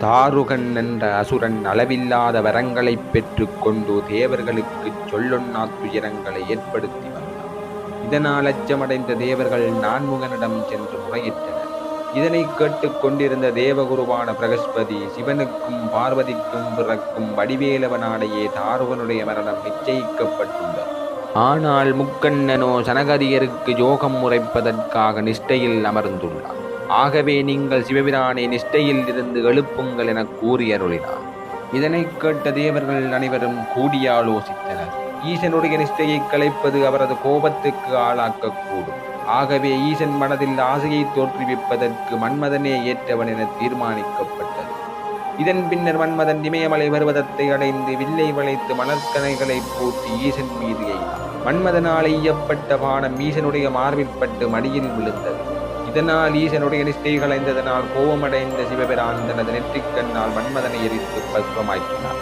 தாருகன் என்ற அசுரன் அளவில்லாத வரங்களைப் பெற்றுக்கொண்டு தேவர்களுக்குச் சொல்லொன்னா துயரங்களை ஏற்படுத்தி வந்தான். இதனால் அச்சமடைந்த தேவர்கள் நான்முகனிடம் சென்று முறையிட்டனர். இதனை கேட்டுக் கொண்டிருந்த தேவகுருவான பிரகஸ்பதி சிவனுக்கும் பார்வதிக்கும் பிறக்கும் வடிவேலவனாலேயே தாருகனுடைய மரணம் நிச்சயிக்கப்பட்டுள்ளது. ஆனால் முக்கண்ணனோ சனகரியருக்கு யோகம் முறைப்பதற்காக நிஷ்டையில் அமர்ந்துள்ளார் ஆகவே நீங்கள் சிவபிரானை நிஷ்டையில் இருந்து எழுப்புங்கள் என கூறி அருளினார். இதனைக் கேட்ட தேவர்கள் அனைவரும் கூடி ஆலோசித்தனர் ஈசனுடைய நிஷ்டையை கலைப்பது அவரது கோபத்துக்கு ஆளாக்கக்கூடும். ஆகவே ஈசன் மனதில் ஆசையை தோற்றுவிப்பதற்கு மன்மதனே ஏற்றவன் என தீர்மானிக்கப்பட்டது. இதன் பின்னர் மன்மதன் இமயமலை பருவதத்தை அடைந்து வில்லை வளைத்து மலர்கனைகளை பூட்டி ஈசன் மீது எய்தான். மன்மதனால் எய்யப்பட்ட பானம் ஈசனுடைய மார்பிற்பட்டு மடியில் விழுந்தது. இதனால் ஈசனுடைய நிஷ்டை கலைந்ததனால் கோபமடைந்த சிவபிரான் தனது நெற்றிக்கண்ணால் மன்மதனை எரித்து பத்மமாக்கினார்.